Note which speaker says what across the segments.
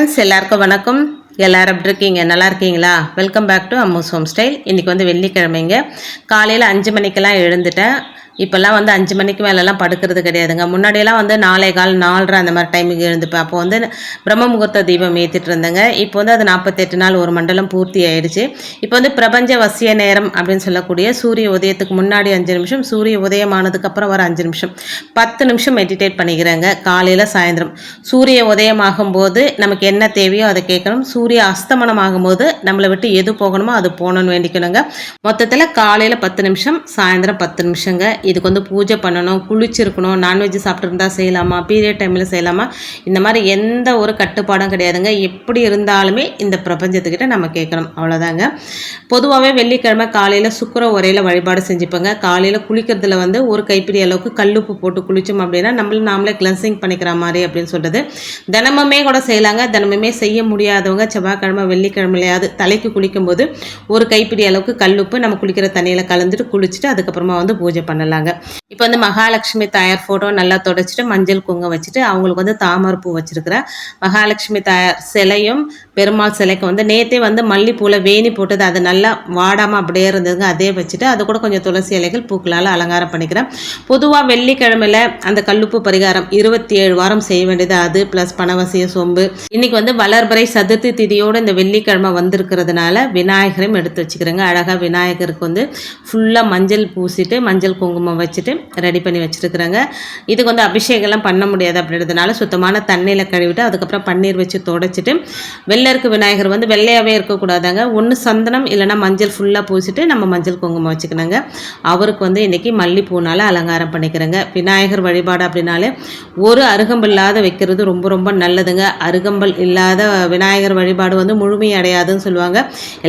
Speaker 1: friends எல்லாருக்கும் வணக்கம் எல்லோரும் எப்படி இருக்கீங்க நல்லா இருக்கீங்களா welcome back to Ammu's home style இன்றைக்கி வந்து வெள்ளிக்கிழமைங்க காலையில் அஞ்சு மணிக்கெல்லாம் எழுந்துட்டேன் இப்போல்லாம் வந்து அஞ்சு மணிக்கு மேலெல்லாம் படுக்கிறது கிடையாதுங்க முன்னாடியெல்லாம் வந்து நாலே கால் நாலரை அந்த மாதிரி டைமுக்கு எழுந்துப்பேன் அப்போ வந்து பிரம்ம முகூர்த்த தீபம் ஏற்றிட்டு இருந்தேங்க இப்போ வந்து அது நாற்பத்தெட்டு நாள் ஒரு மண்டலம் பூர்த்தி ஆயிடுச்சு இப்போ வந்து பிரபஞ்ச வசிய நேரம் அப்படின்னு சொல்லக்கூடிய சூரிய உதயத்துக்கு முன்னாடி அஞ்சு நிமிஷம் சூரிய உதயமானதுக்கு அப்புறம் வர அஞ்சு நிமிஷம் பத்து நிமிஷம் மெடிடேட் பண்ணிக்கிறேங்க காலையில் சாயந்தரம் சூரிய உதயமாகும் போது நமக்கு என்ன தேவையோ அதை கேட்கணும் சூரிய அஸ்தமனம் ஆகும்போது நம்மளை விட்டு எது போகணுமோ அது போகணும்னு வேண்டிக்கணுங்க மொத்தத்தில் காலையில் பத்து நிமிஷம் சாயந்தரம் பத்து நிமிஷங்க இதுக்கு வந்து பூஜை பண்ணணும் குளிச்சிருக்கணும் நான்வெஜ் சாப்பிட்ருந்தா செய்யலாமா பீரியட் டைமில் செய்யலாமா இந்த மாதிரி எந்த ஒரு கட்டுப்பாடும் கிடையாதுங்க எப்படி இருந்தாலுமே இந்த பிரபஞ்சத்துக்கிட்ட நம்ம கேட்கணும் அவ்வளோதாங்க பொதுவாகவே வெள்ளிக்கிழமை காலையில் சுக்கர உரையில் வழிபாடு செஞ்சுப்பேங்க காலையில் குளிக்கிறதுல வந்து ஒரு கைப்பிடி அளவுக்கு கல்லுப்பு போட்டு குளிச்சோம் அப்படின்னா நம்மள நாமளே கிளன்சிங் பண்ணிக்கிற மாதிரி அப்படின்னு சொல்கிறது தினமுமே கூட செய்யலாங்க தினமுமே செய்ய முடியாதவங்க செவ்வாய்க்கிழமை வெள்ளிக்கிழமையிலையாவது தலைக்கு குளிக்கும்போது ஒரு கைப்பிடி அளவுக்கு கல்லுப்பு நம்ம குளிக்கிற தண்ணியில் கலந்துட்டு குளிச்சுட்டு அதுக்கப்புறமா வந்து பூஜை பண்ணலாம் வச்சிருந்தாங்க இப்போ வந்து மகாலட்சுமி தாயார் ஃபோட்டோ நல்லா தொடச்சிட்டு மஞ்சள் குங்குமம் வச்சுட்டு அவங்களுக்கு வந்து தாமரை பூ வச்சுருக்கிறேன் மகாலட்சுமி தாயார் சிலையும் பெருமாள் சிலைக்கு வந்து நேற்றே வந்து மல்லிப்பூல வேணி போட்டது அது நல்லா வாடாமல் அப்படியே இருந்ததுங்க அதே வச்சுட்டு அது கூட கொஞ்சம் துளசி இலைகள் பூக்களால் அலங்காரம் பண்ணிக்கிறேன் பொதுவாக வெள்ளிக்கிழமையில அந்த கல்லுப்பு பரிகாரம் இருபத்தி ஏழு வாரம் செய்ய வேண்டியது அது ப்ளஸ் பணவசிய சொம்பு இன்றைக்கி வந்து வளர்பறை சதுர்த்தி திதியோடு இந்த வெள்ளிக்கிழமை வந்திருக்கிறதுனால விநாயகரையும் எடுத்து வச்சுக்கிறேங்க அழகாக விநாயகருக்கு வந்து ஃபுல்லாக மஞ்சள் பூசிட்டு மஞ்சள் குங்குமம் குங்குமம் வச்சுட்டு ரெடி பண்ணி வச்சுருக்குறாங்க இதுக்கு வந்து அபிஷேகம்லாம் பண்ண முடியாது அப்படின்றதுனால சுத்தமான தண்ணியில் கழுவிட்டு அதுக்கப்புறம் பன்னீர் வச்சு தொடச்சிட்டு வெள்ளை இருக்க விநாயகர் வந்து வெள்ளையாகவே இருக்கக்கூடாதாங்க ஒன்று சந்தனம் இல்லைனா மஞ்சள் ஃபுல்லாக பூசிட்டு நம்ம மஞ்சள் குங்குமம் வச்சுக்கணுங்க அவருக்கு வந்து இன்றைக்கி மல்லிப்பூனால் அலங்காரம் பண்ணிக்கிறேங்க விநாயகர் வழிபாடு அப்படின்னாலே ஒரு அருகம்பல் இல்லாத வைக்கிறது ரொம்ப ரொம்ப நல்லதுங்க அருகம்பல் இல்லாத விநாயகர் வழிபாடு வந்து முழுமை அடையாதுன்னு சொல்லுவாங்க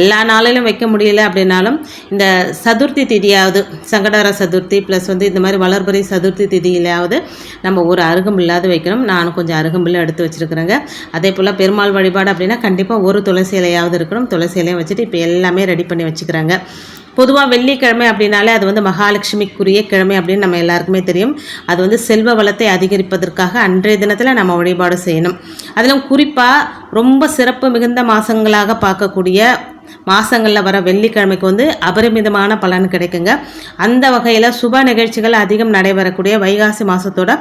Speaker 1: எல்லா நாளிலும் வைக்க முடியல அப்படின்னாலும் இந்த சதுர்த்தி திதியாவது சங்கடார சதுர்த்தி ப்ளஸ் வந்து இந்த மாதிரி வளர்பறை சதுர்த்தி திதியிலாவது நம்ம ஒரு அருகம்பில்லாத வைக்கணும் நானும் கொஞ்சம் அருகம்பில் எடுத்து வச்சுருக்குறேங்க அதே போல் பெருமாள் வழிபாடு அப்படின்னா கண்டிப்பாக ஒரு துளசி இலையாவது இருக்கணும் துளசி இலையும் வச்சுட்டு இப்போ எல்லாமே ரெடி பண்ணி வச்சுக்கிறாங்க பொதுவாக வெள்ளிக்கிழமை அப்படின்னாலே அது வந்து மகாலட்சுமிக்குரிய கிழமை அப்படின்னு நம்ம எல்லாருக்குமே தெரியும் அது வந்து செல்வ வளத்தை அதிகரிப்பதற்காக அன்றைய தினத்தில் நம்ம வழிபாடு செய்யணும் அதிலும் குறிப்பாக ரொம்ப சிறப்பு மிகுந்த மாதங்களாக பார்க்கக்கூடிய மாதங்களில் வர வெள்ளிக்கிழமைக்கு வந்து அபரிமிதமான பலன் கிடைக்குங்க அந்த வகையில் சுப நிகழ்ச்சிகள் அதிகம் நடைபெறக்கூடிய வைகாசி மாதத்தோட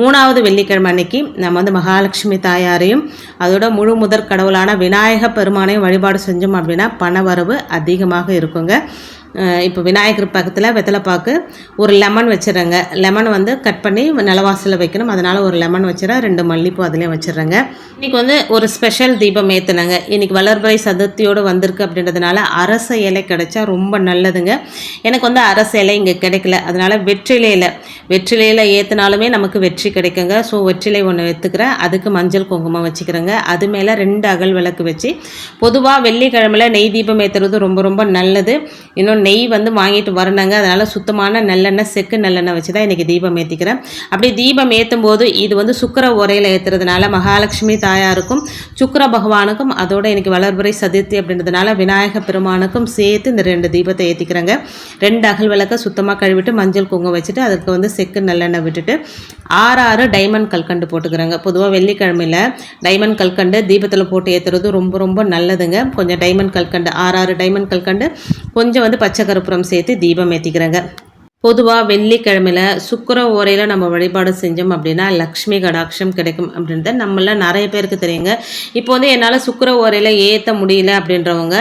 Speaker 1: மூணாவது வெள்ளிக்கிழமை அன்னைக்கு நம்ம வந்து மகாலட்சுமி தாயாரையும் அதோட முழு முதற் கடவுளான விநாயக பெருமானையும் வழிபாடு செஞ்சோம் அப்படின்னா பணவரவு அதிகமாக இருக்குங்க இப்போ விநாயகர் பக்கத்தில் வெத்தலைப்பாக்கு ஒரு லெமன் வச்சிடுறேங்க லெமன் வந்து கட் பண்ணி நிலவாசலில் வைக்கணும் அதனால் ஒரு லெமன் வச்சிடறேன் ரெண்டு மல்லிப்பூ அதுலேயும் வச்சிடுறேங்க இன்றைக்கி வந்து ஒரு ஸ்பெஷல் தீபம் ஏற்றுனாங்க இன்றைக்கி வளர்பறை சதுர்த்தியோடு வந்திருக்கு அப்படின்றதுனால அரச இலை கிடைச்சா ரொம்ப நல்லதுங்க எனக்கு வந்து அரச இலை இங்கே கிடைக்கல அதனால் வெற்றிலையில் வெற்றிலையில் ஏற்றினாலுமே நமக்கு வெற்றி கிடைக்குங்க ஸோ வெற்றிலை ஒன்று எடுத்துக்கிறேன் அதுக்கு மஞ்சள் குங்குமம் வச்சுக்கிறேங்க அது மேலே ரெண்டு அகல் விளக்கு வச்சு பொதுவாக வெள்ளிக்கிழமையில் நெய் தீபம் ஏற்றுறது ரொம்ப ரொம்ப நல்லது இன்னும் அப்புறம் நெய் வந்து வாங்கிட்டு வரணுங்க அதனால் சுத்தமான நல்லெண்ணெய் செக்கு நல்லெண்ணெய் வச்சு தான் இன்றைக்கி தீபம் ஏற்றிக்கிறேன் அப்படி தீபம் ஏற்றும் போது இது வந்து சுக்கர உரையில் ஏற்றுறதுனால மகாலட்சுமி தாயாருக்கும் சுக்கர பகவானுக்கும் அதோட இன்றைக்கி வளர்புரை சதுர்த்தி அப்படின்றதுனால விநாயக பெருமானுக்கும் சேர்த்து இந்த ரெண்டு தீபத்தை ஏற்றிக்கிறேங்க ரெண்டு அகல் விளக்க சுத்தமாக கழுவிட்டு மஞ்சள் குங்குமம் வச்சுட்டு அதுக்கு வந்து செக்கு நல்லெண்ணெய் விட்டுட்டு ஆறு ஆறு டைமண்ட் கல்கண்டு போட்டுக்கிறாங்க பொதுவாக வெள்ளிக்கிழமையில் டைமண்ட் கல்கண்டு தீபத்தில் போட்டு ஏற்றுறது ரொம்ப ரொம்ப நல்லதுங்க கொஞ்சம் டைமண்ட் கல்கண்டு ஆறு ஆறு டைமண்ட் கல்கண்டு கொஞ்சம் வந்து பச்சை கருப்புரம் சேர்த்து தீபம் ஏற்றிக்கிறேங்க பொதுவாக வெள்ளிக்கிழமையில் சுக்கர ஓரையில் நம்ம வழிபாடு செஞ்சோம் அப்படின்னா லக்ஷ்மி கடாட்சம் கிடைக்கும் அப்படின்றத நம்மள நிறைய பேருக்கு தெரியுங்க இப்போ வந்து என்னால் சுக்கர ஓரையில் ஏற்ற முடியல அப்படின்றவங்க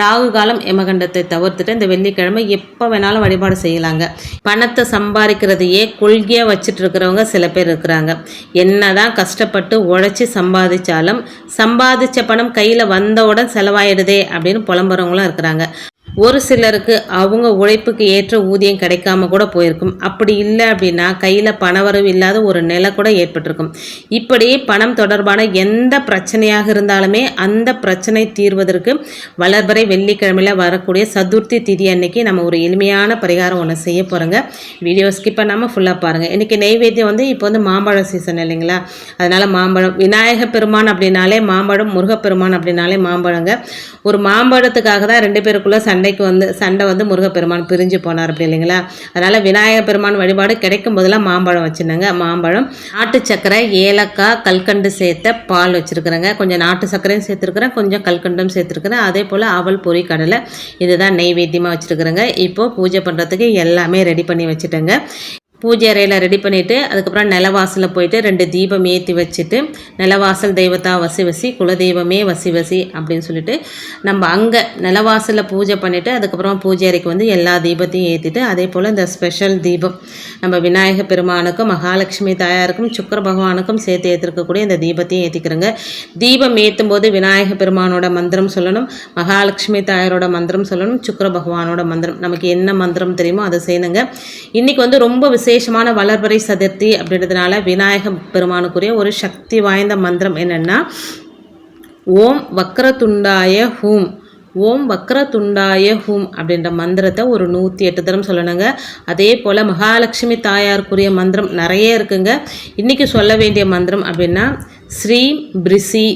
Speaker 1: ராகு காலம் எமகண்டத்தை தவிர்த்துட்டு இந்த வெள்ளிக்கிழமை எப்போ வேணாலும் வழிபாடு செய்யலாங்க பணத்தை சம்பாதிக்கிறதையே கொள்கையாக வச்சுட்டு இருக்கிறவங்க சில பேர் இருக்கிறாங்க என்ன தான் கஷ்டப்பட்டு உழைச்சி சம்பாதிச்சாலும் சம்பாதிச்ச பணம் கையில் வந்தவுடன் செலவாயிடுதே அப்படின்னு புலம்புறவங்களும் இருக்கிறாங்க ஒரு சிலருக்கு அவங்க உழைப்புக்கு ஏற்ற ஊதியம் கிடைக்காம கூட போயிருக்கும் அப்படி இல்லை அப்படின்னா கையில் பண வரவு இல்லாத ஒரு நிலை கூட ஏற்பட்டிருக்கும் இப்படி பணம் தொடர்பான எந்த பிரச்சனையாக இருந்தாலுமே அந்த பிரச்சனை தீர்வதற்கு வளர்பறை வெள்ளிக்கிழமையில் வரக்கூடிய சதுர்த்தி திதி அன்னைக்கு நம்ம ஒரு எளிமையான பரிகாரம் ஒன்று செய்ய போகிறோங்க வீடியோ ஸ்கிப் பண்ணாமல் ஃபுல்லாக பாருங்கள் இன்றைக்கி நெய்வேத்தியம் வந்து இப்போ வந்து மாம்பழம் சீசன் இல்லைங்களா அதனால் மாம்பழம் விநாயக பெருமான் அப்படின்னாலே மாம்பழம் முருகப்பெருமான் அப்படின்னாலே மாம்பழங்க ஒரு மாம்பழத்துக்காக தான் ரெண்டு பேருக்குள்ளே சண்டை சண்டைக்கு வந்து சண்டை வந்து முருகப்பெருமான் பிரிஞ்சு போனார் அப்படி இல்லைங்களா அதனால் விநாயகர் பெருமான் வழிபாடு கிடைக்கும் போதெல்லாம் மாம்பழம் வச்சுருந்தாங்க மாம்பழம் நாட்டு சக்கரை ஏலக்காய் கல்கண்டு சேர்த்த பால் வச்சுருக்குறேங்க கொஞ்சம் நாட்டு சக்கரையும் சேர்த்துருக்குறேன் கொஞ்சம் கல்கண்டும் சேர்த்துருக்குறேன் அதே போல் அவல் பொறி கடலை இதுதான் நெய்வேத்தியமாக வச்சுருக்குறேங்க இப்போது பூஜை பண்ணுறதுக்கு எல்லாமே ரெடி பண்ணி வச்சுட்டேங்க பூஜை அறையில் ரெடி பண்ணிவிட்டு அதுக்கப்புறம் நிலவாசலில் போயிட்டு ரெண்டு தீபம் ஏற்றி வச்சுட்டு நிலவாசல் தெய்வத்தா வசி வசி குலதெய்வமே வசி வசி அப்படின்னு சொல்லிட்டு நம்ம அங்கே நிலவாசலில் பூஜை பண்ணிவிட்டு அதுக்கப்புறம் பூஜை அறைக்கு வந்து எல்லா தீபத்தையும் ஏற்றிட்டு அதே போல் இந்த ஸ்பெஷல் தீபம் நம்ம விநாயக பெருமானுக்கும் மகாலட்சுமி தாயாருக்கும் சுக்கர பகவானுக்கும் சேர்த்து ஏற்றிருக்கக்கூடிய இந்த தீபத்தையும் ஏற்றிக்கிறோங்க தீபம் ஏற்றும் போது விநாயக பெருமானோட மந்திரம் சொல்லணும் மகாலட்சுமி தாயாரோட மந்திரம் சொல்லணும் சுக்கர பகவானோட மந்திரம் நமக்கு என்ன மந்திரம் தெரியுமோ அதை செய்யணுங்க இன்றைக்கி வந்து ரொம்ப விசேஷம் விசேஷமான வளர்வரை சதுர்த்தி அப்படின்றதுனால விநாயக பெருமானுக்குரிய ஒரு சக்தி வாய்ந்த மந்திரம் என்னென்னா ஓம் துண்டாய ஹூம் ஓம் வக்ரதுண்டாய ஹூம் அப்படின்ற மந்திரத்தை ஒரு நூற்றி எட்டு தரம் சொல்லணுங்க அதே போல் மகாலட்சுமி தாயாருக்குரிய மந்திரம் நிறைய இருக்குங்க இன்றைக்கி சொல்ல வேண்டிய மந்திரம் அப்படின்னா ஸ்ரீ பிரிசி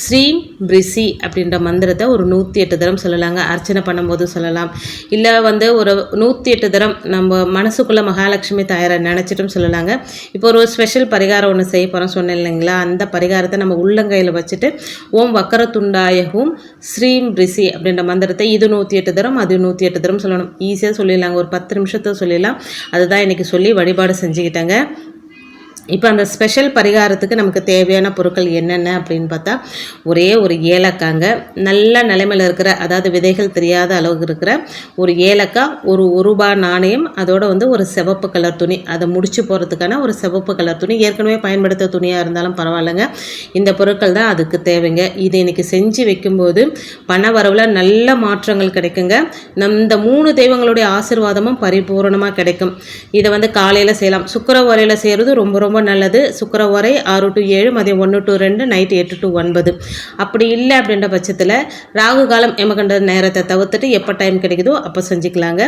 Speaker 1: ஸ்ரீம் பிரிசி அப்படின்ற மந்திரத்தை ஒரு நூற்றி எட்டு தரம் சொல்லலாங்க அர்ச்சனை பண்ணும்போது சொல்லலாம் இல்லை வந்து ஒரு நூற்றி எட்டு தரம் நம்ம மனசுக்குள்ளே மகாலட்சுமி தாயாரை நினச்சிட்டும் சொல்லலாங்க இப்போ ஒரு ஸ்பெஷல் பரிகாரம் ஒன்று செய்ய போகிறோம் சொன்னேன் இல்லைங்களா அந்த பரிகாரத்தை நம்ம உள்ளங்கையில் வச்சுட்டு ஓம் துண்டாயகும் ஸ்ரீம் பிரிசி அப்படின்ற மந்திரத்தை இது நூற்றி எட்டு தரம் அது நூற்றி எட்டு தரம் சொல்லணும் ஈஸியாக சொல்லிடலாங்க ஒரு பத்து நிமிஷத்தை சொல்லிடலாம் அதுதான் இன்றைக்கி சொல்லி வழிபாடு செஞ்சுக்கிட்டேங்க இப்போ அந்த ஸ்பெஷல் பரிகாரத்துக்கு நமக்கு தேவையான பொருட்கள் என்னென்ன அப்படின்னு பார்த்தா ஒரே ஒரு ஏலக்காங்க நல்ல நிலைமையில் இருக்கிற அதாவது விதைகள் தெரியாத அளவுக்கு இருக்கிற ஒரு ஏலக்காய் ஒரு ரூபா நாணயம் அதோடு வந்து ஒரு சிவப்பு கலர் துணி அதை முடிச்சு போகிறதுக்கான ஒரு சிவப்பு கலர் துணி ஏற்கனவே பயன்படுத்த துணியாக இருந்தாலும் பரவாயில்லைங்க இந்த பொருட்கள் தான் அதுக்கு தேவைங்க இதை இன்றைக்கி செஞ்சு வைக்கும்போது பண வரவில் நல்ல மாற்றங்கள் கிடைக்குங்க நம் இந்த மூணு தெய்வங்களுடைய ஆசிர்வாதமும் பரிபூர்ணமாக கிடைக்கும் இதை வந்து காலையில் செய்யலாம் சுக்கர வரையில் செய்கிறது ரொம்ப ரொம்ப ரொம்ப நல்லது உரை ஆறு டு ஏழு மதியம் ஒன்று டு ரெண்டு நைட்டு எட்டு டு ஒன்பது அப்படி இல்லை அப்படின்ற பட்சத்தில் ராகு காலம் எமகண்ட நேரத்தை தவிர்த்துட்டு எப்போ டைம் கிடைக்குதோ அப்போ செஞ்சுக்கலாங்க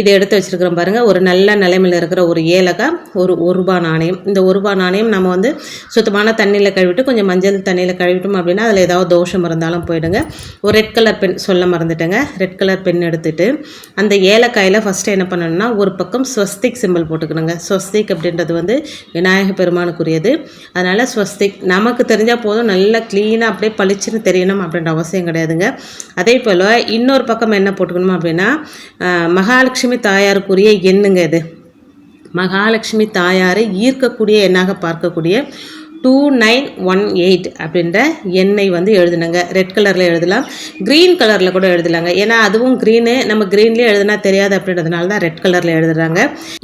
Speaker 1: இதை எடுத்து வச்சுருக்கிறோம் பாருங்கள் ஒரு நல்ல நிலைமையில் இருக்கிற ஒரு ஏலக்காய் ஒரு ஒரு ரூபா நாணயம் இந்த ஒரு ரூபா நாணயம் நம்ம வந்து சுத்தமான தண்ணியில் கழுவிட்டு கொஞ்சம் மஞ்சள் தண்ணியில் கழுவிட்டோம் அப்படின்னா அதில் ஏதாவது தோஷம் இருந்தாலும் போயிடுங்க ஒரு ரெட் கலர் பென் சொல்ல மறந்துட்டேங்க ரெட் கலர் பென் எடுத்துகிட்டு அந்த ஏலக்காயில் ஃபஸ்ட்டு என்ன பண்ணணும்னா ஒரு பக்கம் ஸ்வஸ்திக் சிம்பிள் போட்டுக்கணுங்க ஸ்வஸ்திக் அப்படின்றது வந்து விநாயக பெருமானுக்குரியது அதனால் ஸ்வஸ்திக் நமக்கு தெரிஞ்சால் போதும் நல்லா க்ளீனாக அப்படியே பளிச்சுன்னு தெரியணும் அப்படின்ற அவசியம் கிடையாதுங்க அதே போல் இன்னொரு பக்கம் என்ன போட்டுக்கணும் அப்படின்னா மகாலட்சுமி மகாலட்சுமி தாயாருக்குரிய எண்ணுங்க இது மகாலட்சுமி தாயாரை ஈர்க்கக்கூடிய எண்ணாக பார்க்கக்கூடிய டூ நைன் ஒன் எயிட் அப்படின்ற எண்ணெய் வந்து எழுதுனாங்க ரெட் கலரில் எழுதலாம் க்ரீன் கலரில் கூட எழுதலாங்க ஏன்னா அதுவும் க்ரீனு நம்ம க்ரீன்லேயே எழுதுனா தெரியாது அப்படின்றதுனால தான் ரெட் கலரில் எழுதுறாங்க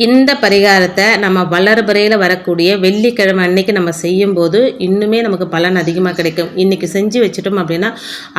Speaker 1: இந்த பரிகாரத்தை நம்ம வளர்பறையில் வரக்கூடிய வெள்ளிக்கிழமை அன்னைக்கு நம்ம செய்யும்போது இன்னுமே நமக்கு பலன் அதிகமாக கிடைக்கும் இன்றைக்கி செஞ்சு வச்சுட்டோம் அப்படின்னா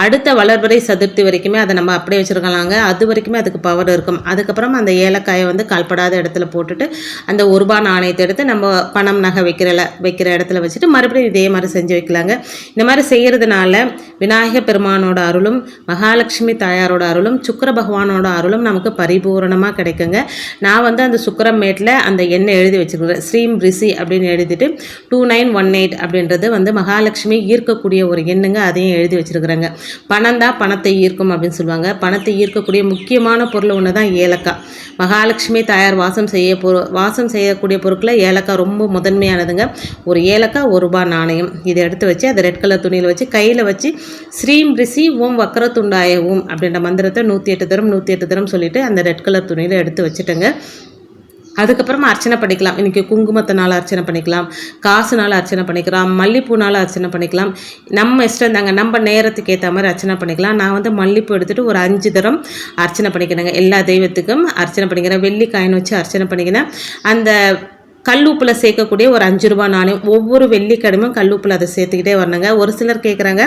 Speaker 1: அடுத்த வளர்பறை சதுர்த்தி வரைக்குமே அதை நம்ம அப்படியே வச்சுருக்கலாங்க அது வரைக்குமே அதுக்கு பவர் இருக்கும் அதுக்கப்புறம் அந்த ஏலக்காயை வந்து கால்படாத இடத்துல போட்டுட்டு அந்த ஒருபா நாணயத்தை எடுத்து நம்ம பணம் நகை வைக்கிற வைக்கிற இடத்துல வச்சுட்டு மறுபடியும் இதே மாதிரி செஞ்சு வைக்கலாங்க இந்த மாதிரி செய்கிறதுனால விநாயக பெருமானோட அருளும் மகாலட்சுமி தாயாரோட அருளும் சுக்கர பகவானோட அருளும் நமக்கு பரிபூரணமாக கிடைக்குங்க நான் வந்து அந்த சுக்கரமேட்டில் அந்த எண்ணெய் எழுதி வச்சுருக்கிறேன் ஸ்ரீம் ரிஷி அப்படின்னு எழுதிட்டு டூ நைன் ஒன் எயிட் அப்படின்றது வந்து மகாலட்சுமி ஈர்க்கக்கூடிய ஒரு எண்ணுங்க அதையும் எழுதி வச்சுருக்குறாங்க பணம் தான் பணத்தை ஈர்க்கும் அப்படின்னு சொல்லுவாங்க பணத்தை ஈர்க்கக்கூடிய முக்கியமான பொருள் ஒன்று தான் ஏலக்காய் மகாலட்சுமி தாயார் வாசம் செய்ய பொரு வாசம் செய்யக்கூடிய பொருட்களை ஏலக்காய் ரொம்ப முதன்மையானதுங்க ஒரு ஏலக்காய் ஒரு ஒரு ரூபா நாணயம் இதை எடுத்து வச்சு அதை ரெட் கலர் துணியில் வச்சு கையில் வச்சு ஸ்ரீம் ரிசி ஓம் வக்கரத்துண்டாய ஓம் அப்படின்ற மந்திரத்தை நூற்றி எட்டு தரம் நூற்றி எட்டு தரம் சொல்லிவிட்டு அந்த ரெட் கலர் துணியில் எடுத்து வச்சுட்டேங்க அதுக்கப்புறமா அர்ச்சனை பண்ணிக்கலாம் இன்றைக்கி குங்குமத்தினால் அர்ச்சனை பண்ணிக்கலாம் காசுனால் அர்ச்சனை பண்ணிக்கலாம் மல்லிப்பூனால் அர்ச்சனை பண்ணிக்கலாம் நம்ம இஷ்டம் தாங்க நம்ம நேரத்துக்கு ஏற்ற மாதிரி அர்ச்சனை பண்ணிக்கலாம் நான் வந்து மல்லிப்பூ எடுத்துகிட்டு ஒரு அஞ்சு தரம் அர்ச்சனை பண்ணிக்கிறேங்க எல்லா தெய்வத்துக்கும் அர்ச்சனை பண்ணிக்கிறேன் காயின் வச்சு அர்ச்சனை பண்ணிக்கிறேன் அந்த கல்லூப்பில் சேர்க்கக்கூடிய ஒரு அஞ்சு ரூபா நாணயம் ஒவ்வொரு வெள்ளிக்கிழமையும் கல்லூப்பில் அதை சேர்த்துக்கிட்டே வரணுங்க ஒரு சிலர் கேட்குறாங்க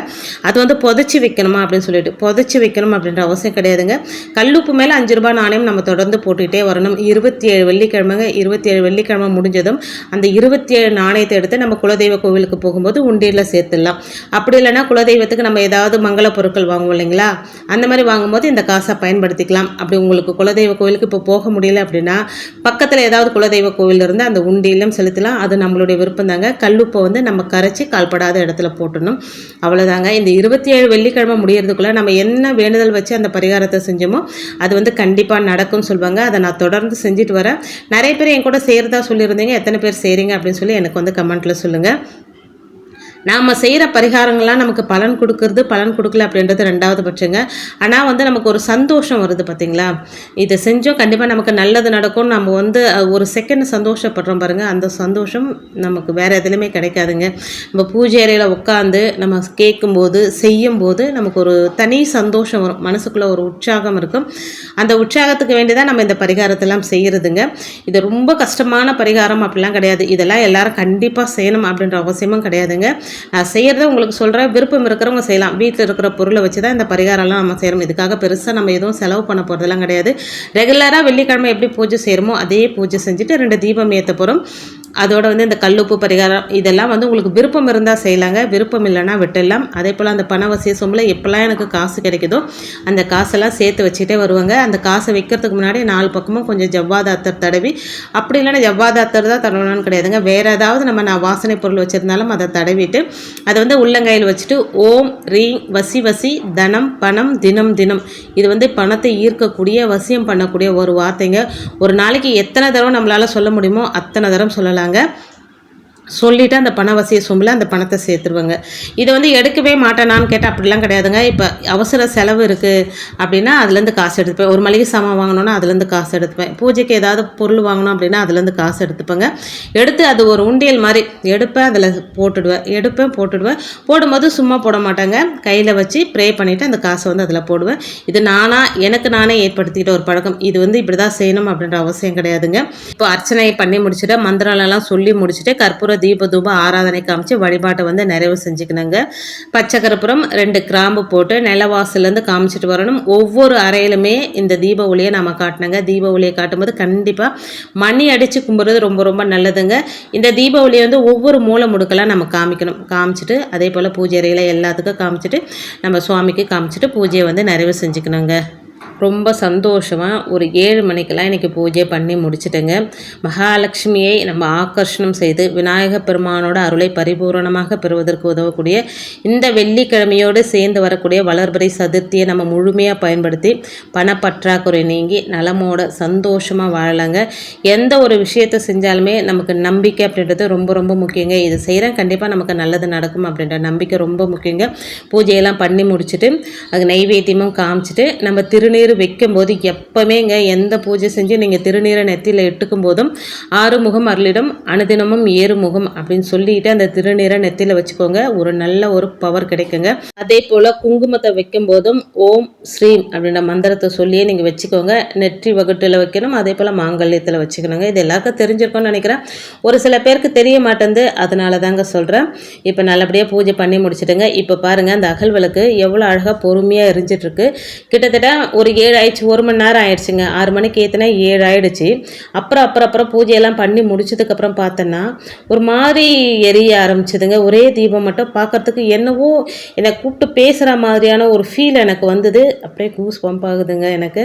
Speaker 1: அது வந்து புதைச்சி வைக்கணுமா அப்படின்னு சொல்லிட்டு புதைச்சி வைக்கணும் அப்படின்ற அவசியம் கிடையாதுங்க கல்லூப்பு மேலே அஞ்சு ரூபா நாணயம் நம்ம தொடர்ந்து போட்டுக்கிட்டே வரணும் இருபத்தி ஏழு வெள்ளிக்கிழமைங்க இருபத்தி ஏழு வெள்ளிக்கிழமை முடிஞ்சதும் அந்த இருபத்தி ஏழு நாணயத்தை எடுத்து நம்ம குலதெய்வ கோவிலுக்கு போகும்போது உண்டியில் சேர்த்துடலாம் அப்படி இல்லைனா குலதெய்வத்துக்கு நம்ம ஏதாவது மங்கள பொருட்கள் வாங்குவோம் இல்லைங்களா அந்த மாதிரி வாங்கும்போது இந்த காசை பயன்படுத்திக்கலாம் அப்படி உங்களுக்கு குலதெய்வ கோவிலுக்கு இப்போ போக முடியல அப்படின்னா பக்கத்தில் ஏதாவது குலதெய்வ கோவில் இருந்து அந்த உண்டியிலும் செலுத்தலாம் அது நம்மளுடைய விருப்பம் தாங்க கல்லுப்பை வந்து நம்ம கரைச்சி கால்படாத இடத்துல போட்டணும் அவ்வளோதாங்க இந்த இருபத்தி ஏழு வெள்ளிக்கிழமை முடியறதுக்குள்ளே நம்ம என்ன வேண்டுதல் வச்சு அந்த பரிகாரத்தை செஞ்சோமோ அது வந்து கண்டிப்பாக நடக்கும்னு சொல்லுவாங்க அதை நான் தொடர்ந்து செஞ்சுட்டு வரேன் நிறைய பேர் என் கூட செய்கிறதா சொல்லியிருந்தீங்க எத்தனை பேர் செய்கிறீங்க அப்படின்னு சொல்லி எனக்கு வந்து கமெண்ட்டில் சொல்லுங்கள் நாம் செய்கிற பரிகாரங்கள்லாம் நமக்கு பலன் கொடுக்கறது பலன் கொடுக்கல அப்படின்றது ரெண்டாவது பட்சங்க ஆனால் வந்து நமக்கு ஒரு சந்தோஷம் வருது பார்த்திங்களா இதை செஞ்சோம் கண்டிப்பாக நமக்கு நல்லது நடக்கும் நம்ம வந்து ஒரு செகண்ட் சந்தோஷப்படுறோம் பாருங்கள் அந்த சந்தோஷம் நமக்கு வேறு எதுலையுமே கிடைக்காதுங்க நம்ம பூஜை அறையில் உட்காந்து நம்ம கேட்கும்போது செய்யும்போது நமக்கு ஒரு தனி சந்தோஷம் வரும் மனசுக்குள்ளே ஒரு உற்சாகம் இருக்கும் அந்த உற்சாகத்துக்கு வேண்டி தான் நம்ம இந்த பரிகாரத்தெல்லாம் செய்கிறதுங்க இது ரொம்ப கஷ்டமான பரிகாரம் அப்படிலாம் கிடையாது இதெல்லாம் எல்லோரும் கண்டிப்பாக செய்யணும் அப்படின்ற அவசியமும் கிடையாதுங்க நான் செய்கிறத உங்களுக்கு சொல்கிறேன் விருப்பம் இருக்கிறவங்க செய்யலாம் வீட்டில் இருக்கிற பொருளை வச்சு தான் இந்த பரிகாரம்லாம் நம்ம செய்கிறோம் இதுக்காக பெருசாக நம்ம எதுவும் செலவு பண்ண போகிறதெல்லாம் கிடையாது ரெகுலராக வெள்ளிக்கிழமை எப்படி பூஜை செய்கிறோமோ அதே பூஜை செஞ்சுட்டு ரெண்டு தீபம் ஏற்ற போகிறோம் அதோட வந்து இந்த கல்லுப்பு பரிகாரம் இதெல்லாம் வந்து உங்களுக்கு விருப்பம் இருந்தால் செய்யலாங்க விருப்பம் இல்லைன்னா விட்டுடலாம் அதே போல் அந்த பண வசிய சொம்பில் எப்போல்லாம் எனக்கு காசு கிடைக்குதோ அந்த காசெல்லாம் சேர்த்து வச்சுட்டே வருவாங்க அந்த காசை வைக்கிறதுக்கு முன்னாடி நாலு பக்கமும் கொஞ்சம் ஜவ்வாதாத்தர் தடவி அப்படி இல்லைனா ஜவ்வாதாத்தர் தான் தடவணும்னு கிடையாதுங்க வேறு ஏதாவது நம்ம நான் வாசனை பொருள் வச்சுருந்தாலும் அதை தடவிட்டு அதை வந்து உள்ளங்கையில் வச்சுட்டு ஓம் ரீங் வசி வசி தனம் பணம் தினம் தினம் இது வந்து பணத்தை ஈர்க்கக்கூடிய வசியம் பண்ணக்கூடிய ஒரு வார்த்தைங்க ஒரு நாளைக்கு எத்தனை தடவை நம்மளால் சொல்ல முடியுமோ அத்தனை தரம் சொல்லலாம் சொல்லியிருக்காங்க சொல்லிவிட்டு அந்த பண வசிய சொம்பில் அந்த பணத்தை சேர்த்துருவாங்க இதை வந்து எடுக்கவே மாட்டேனான்னு கேட்டால் அப்படிலாம் கிடையாதுங்க இப்போ அவசர செலவு இருக்குது அப்படின்னா அதுலேருந்து காசு எடுத்துப்பேன் ஒரு மளிகை சாமான் வாங்கினோன்னா அதுலேருந்து காசு எடுத்துப்பேன் பூஜைக்கு ஏதாவது பொருள் வாங்கணும் அப்படின்னா அதுலேருந்து காசு எடுத்துப்பேங்க எடுத்து அது ஒரு உண்டியல் மாதிரி எடுப்பேன் அதில் போட்டுடுவேன் எடுப்பேன் போட்டுடுவேன் போடும்போது சும்மா போட மாட்டாங்க கையில் வச்சு ப்ரே பண்ணிவிட்டு அந்த காசை வந்து அதில் போடுவேன் இது நானாக எனக்கு நானே ஏற்படுத்திக்கிட்ட ஒரு பழக்கம் இது வந்து இப்படி தான் செய்யணும் அப்படின்ற அவசியம் கிடையாதுங்க இப்போ அர்ச்சனை பண்ணி முடிச்சுட்டு மந்திராலெல்லாம் சொல்லி முடிச்சுட்டு கற்பூர தீப தூப ஆராதனை காமிச்சு வழிபாட்டை வந்து நிறைவு செஞ்சுக்கணுங்க பச்சைக்கரப்புறம் ரெண்டு கிராம்பு போட்டு நிலவாசலேருந்து காமிச்சிட்டு வரணும் ஒவ்வொரு அறையிலுமே இந்த தீப ஒளியை நம்ம காட்டினங்க தீப ஒளியை காட்டும்போது கண்டிப்பாக மணி அடித்து கும்பிட்றது ரொம்ப ரொம்ப நல்லதுங்க இந்த தீப ஒளியை வந்து ஒவ்வொரு மூளை முடுக்கெல்லாம் நம்ம காமிக்கணும் காமிச்சிட்டு அதே போல் பூஜை அறையில் எல்லாத்துக்கும் காமிச்சிட்டு நம்ம சுவாமிக்கு காமிச்சிட்டு பூஜையை வந்து நிறைவு செஞ்சுக்கணுங்க ரொம்ப சந்தோஷமாக ஒரு ஏழு மணிக்கெல்லாம் இன்றைக்கி பூஜை பண்ணி முடிச்சிட்டேங்க மகாலட்சுமியை நம்ம ஆக்கர்ஷணம் செய்து விநாயக பெருமானோட அருளை பரிபூரணமாக பெறுவதற்கு உதவக்கூடிய இந்த வெள்ளிக்கிழமையோடு சேர்ந்து வரக்கூடிய வளர்பிறை சதுர்த்தியை நம்ம முழுமையாக பயன்படுத்தி பணப்பற்றாக்குறை நீங்கி நலமோட சந்தோஷமாக வாழலாங்க எந்த ஒரு விஷயத்தை செஞ்சாலுமே நமக்கு நம்பிக்கை அப்படின்றது ரொம்ப ரொம்ப முக்கியங்க இது செய்கிறேன் கண்டிப்பாக நமக்கு நல்லது நடக்கும் அப்படின்ற நம்பிக்கை ரொம்ப முக்கியங்க பூஜையெல்லாம் பண்ணி முடிச்சுட்டு அது நைவேத்தியமும் காமிச்சிட்டு நம்ம திருநீர் திருநீர் வைக்கும்போது எப்பவுமேங்க எந்த பூஜை செஞ்சு நீங்கள் திருநீரை நெத்தியில் எட்டுக்கும் போதும் ஆறு முகம் அருளிடம் அனுதினமும் ஏறு முகம் அப்படின்னு சொல்லிட்டு அந்த திருநீரை நெத்தியில் வச்சுக்கோங்க ஒரு நல்ல ஒரு பவர் கிடைக்குங்க அதே போல் குங்குமத்தை வைக்கும் போதும் ஓம் ஸ்ரீம் அப்படின்ற மந்திரத்தை சொல்லியே நீங்கள் வச்சுக்கோங்க நெற்றி வகுட்டில் வைக்கணும் அதே போல் மாங்கல்யத்தில் வச்சுக்கணுங்க இது எல்லாருக்கும் தெரிஞ்சிருக்கோம்னு நினைக்கிறேன் ஒரு சில பேருக்கு தெரிய மாட்டேங்குது அதனால தாங்க சொல்கிறேன் இப்போ நல்லபடியாக பூஜை பண்ணி முடிச்சுட்டுங்க இப்போ பாருங்கள் அந்த அகல் விளக்கு எவ்வளோ அழகாக பொறுமையாக எரிஞ்சிட்ருக்கு கிட்டத்தட்ட ஒரு ஏழு ஆயிடுச்சு ஒரு மணி நேரம் ஆயிடுச்சுங்க ஆறு மணிக்கு ஏற்றினா ஏழு ஆயிடுச்சு அப்புறம் அப்புறம் அப்புறம் பூஜையெல்லாம் பண்ணி முடிச்சதுக்கப்புறம் பார்த்தோன்னா ஒரு மாதிரி எரிய ஆரம்பிச்சதுங்க ஒரே தீபம் மட்டும் பார்க்குறதுக்கு என்னவோ என்னை கூப்பிட்டு பேசுகிற மாதிரியான ஒரு ஃபீல் எனக்கு வந்தது அப்படியே கூஸ் பம்ப் ஆகுதுங்க எனக்கு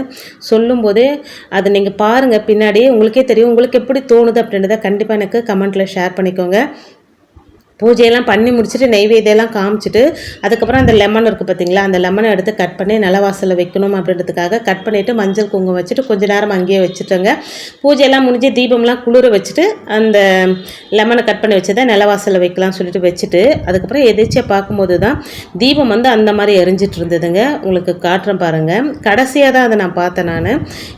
Speaker 1: சொல்லும்போது அதை நீங்கள் பாருங்கள் பின்னாடி உங்களுக்கே தெரியும் உங்களுக்கு எப்படி தோணுது அப்படின்றத கண்டிப்பாக எனக்கு கமெண்ட்டில் ஷேர் பண்ணிக்கோங்க பூஜையெல்லாம் பண்ணி முடிச்சுட்டு நெய்வேதியெல்லாம் காமிச்சிட்டு அதுக்கப்புறம் அந்த லெமன் இருக்குது பார்த்தீங்களா அந்த லெமனை எடுத்து கட் பண்ணி நிலவாசலில் வைக்கணும் அப்படின்றதுக்காக கட் பண்ணிவிட்டு மஞ்சள் குங்குமம் வச்சுட்டு கொஞ்சம் நேரம் அங்கேயே வச்சுட்டோங்க பூஜையெல்லாம் முடிஞ்சு தீபம்லாம் குளிர வச்சுட்டு அந்த லெமனை கட் பண்ணி தான் நிலவாசலில் வைக்கலாம்னு சொல்லிட்டு வச்சுட்டு அதுக்கப்புறம் எதிர்ச்சியாக பார்க்கும்போது தான் தீபம் வந்து அந்த மாதிரி எரிஞ்சிட்டு இருந்ததுங்க உங்களுக்கு காட்டுறேன் பாருங்கள் கடைசியாக தான் அதை நான் பார்த்தேன் நான்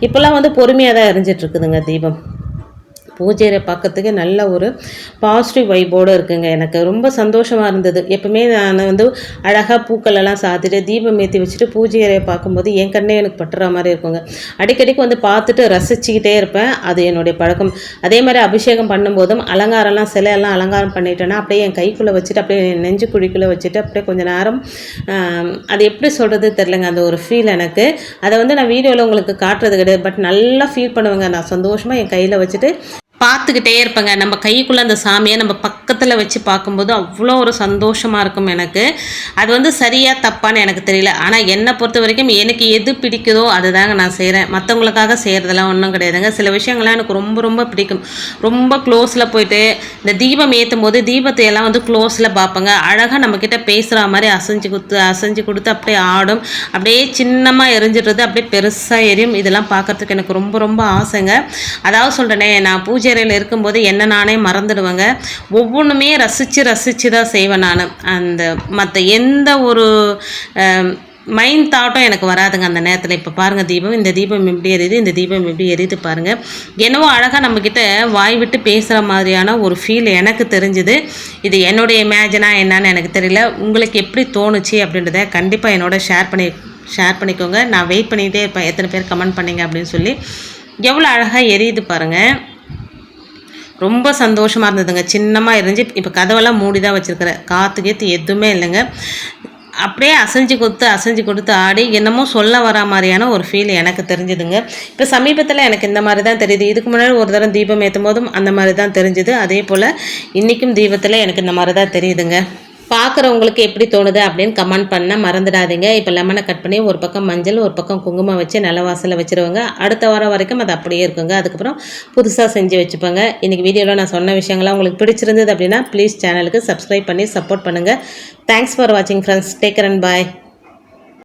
Speaker 1: இப்போல்லாம் வந்து பொறுமையாக தான் எரிஞ்சிட்ருக்குதுங்க தீபம் பூஜையை பார்க்கறதுக்கு நல்ல ஒரு பாசிட்டிவ் வைபோடு இருக்குங்க எனக்கு ரொம்ப சந்தோஷமாக இருந்தது எப்பவுமே நான் வந்து அழகாக பூக்கள் எல்லாம் சாத்திட்டு தீபம் ஏற்றி வச்சுட்டு பூஜை பார்க்கும்போது என் கண்ணே எனக்கு பட்டுற மாதிரி இருக்குங்க அடிக்கடிக்கு வந்து பார்த்துட்டு ரசிச்சுக்கிட்டே இருப்பேன் அது என்னுடைய பழக்கம் அதே மாதிரி அபிஷேகம் பண்ணும்போதும் அலங்காரம்லாம் சிலையெல்லாம் அலங்காரம் பண்ணிட்டேன்னா அப்படியே என் கைக்குள்ளே வச்சுட்டு அப்படியே நெஞ்சு குழிக்குள்ளே வச்சுட்டு அப்படியே கொஞ்சம் நேரம் அது எப்படி சொல்கிறது தெரிலங்க அந்த ஒரு ஃபீல் எனக்கு அதை வந்து நான் வீடியோவில் உங்களுக்கு காட்டுறது கிடையாது பட் நல்லா ஃபீல் பண்ணுவேங்க நான் சந்தோஷமாக என் கையில் வச்சுட்டு பார்த்துக்கிட்டே இருப்பேங்க நம்ம கைக்குள்ளே அந்த சாமியை நம்ம பக்கத்தில் வச்சு பார்க்கும்போது அவ்வளோ ஒரு சந்தோஷமாக இருக்கும் எனக்கு அது வந்து சரியாக தப்பான்னு எனக்கு தெரியல ஆனால் என்னை பொறுத்த வரைக்கும் எனக்கு எது பிடிக்குதோ அதுதாங்க நான் செய்கிறேன் மற்றவங்களுக்காக செய்கிறதெல்லாம் ஒன்றும் கிடையாதுங்க சில விஷயங்கள்லாம் எனக்கு ரொம்ப ரொம்ப பிடிக்கும் ரொம்ப க்ளோஸில் போயிட்டு இந்த தீபம் ஏற்றும் போது தீபத்தை எல்லாம் வந்து க்ளோஸில் பார்ப்பேங்க அழகாக நம்மக்கிட்ட பேசுகிற மாதிரி அசைஞ்சு கொடுத்து அசைஞ்சு கொடுத்து அப்படியே ஆடும் அப்படியே சின்னமாக எரிஞ்சிடுறது அப்படியே பெருசாக எரியும் இதெல்லாம் பார்க்குறதுக்கு எனக்கு ரொம்ப ரொம்ப ஆசைங்க அதாவது சொல்கிறேனே நான் பூஜை கச்சேரியில் இருக்கும்போது என்ன நானே மறந்துடுவேங்க ஒவ்வொன்றுமே ரசித்து ரசித்து தான் செய்வேன் நான் அந்த மற்ற எந்த ஒரு மைண்ட் தாட்டும் எனக்கு வராதுங்க அந்த நேரத்தில் இப்போ பாருங்கள் தீபம் இந்த தீபம் எப்படி எரியுது இந்த தீபம் எப்படி எரியுது பாருங்கள் என்னவோ அழகாக நம்மக்கிட்ட வாய் விட்டு பேசுகிற மாதிரியான ஒரு ஃபீல் எனக்கு தெரிஞ்சுது இது என்னுடைய இமேஜினா என்னன்னு எனக்கு தெரியல உங்களுக்கு எப்படி தோணுச்சு அப்படின்றத கண்டிப்பாக என்னோட ஷேர் பண்ணி ஷேர் பண்ணிக்கோங்க நான் வெயிட் பண்ணிகிட்டே இருப்பேன் எத்தனை பேர் கமெண்ட் பண்ணிங்க அப்படின்னு சொல்லி எவ்வளோ அழகாக எரியுது பாருங்கள் ரொம்ப சந்தோஷமாக இருந்ததுங்க சின்னமாக இருந்துச்சு இப்போ கதவெல்லாம் மூடி தான் வச்சுருக்கிறேன் காற்று கேத்து எதுவுமே இல்லைங்க அப்படியே அசைஞ்சு கொடுத்து அசைஞ்சு கொடுத்து ஆடி என்னமோ சொல்ல வர மாதிரியான ஒரு ஃபீல் எனக்கு தெரிஞ்சுதுங்க இப்போ சமீபத்தில் எனக்கு இந்த மாதிரி தான் தெரியுது இதுக்கு முன்னாடி ஒரு தரம் தீபம் ஏற்றும் போதும் அந்த மாதிரி தான் தெரிஞ்சுது அதே போல் இன்றைக்கும் தீபத்தில் எனக்கு இந்த மாதிரி தான் தெரியுதுங்க பார்க்குறவங்களுக்கு எப்படி தோணுது அப்படின்னு கமெண்ட் பண்ண மறந்துடாதீங்க இப்போ லெமனை கட் பண்ணி ஒரு பக்கம் மஞ்சள் ஒரு பக்கம் குங்குமம் வச்சு நல்ல வாசலில் வச்சுருவாங்க அடுத்த வாரம் வரைக்கும் அது அப்படியே இருக்குங்க அதுக்கப்புறம் புதுசாக செஞ்சு வச்சுப்பாங்க இன்றைக்கி வீடியோவில் நான் சொன்ன விஷயங்கள்லாம் உங்களுக்கு பிடிச்சிருந்தது அப்படின்னா ப்ளீஸ் சேனலுக்கு சப்ஸ்கிரைப் பண்ணி சப்போர்ட் பண்ணுங்கள் தேங்க்ஸ் ஃபார் வாட்சிங் ஃப்ரெண்ட்ஸ் டேக் அண்ட் பாய்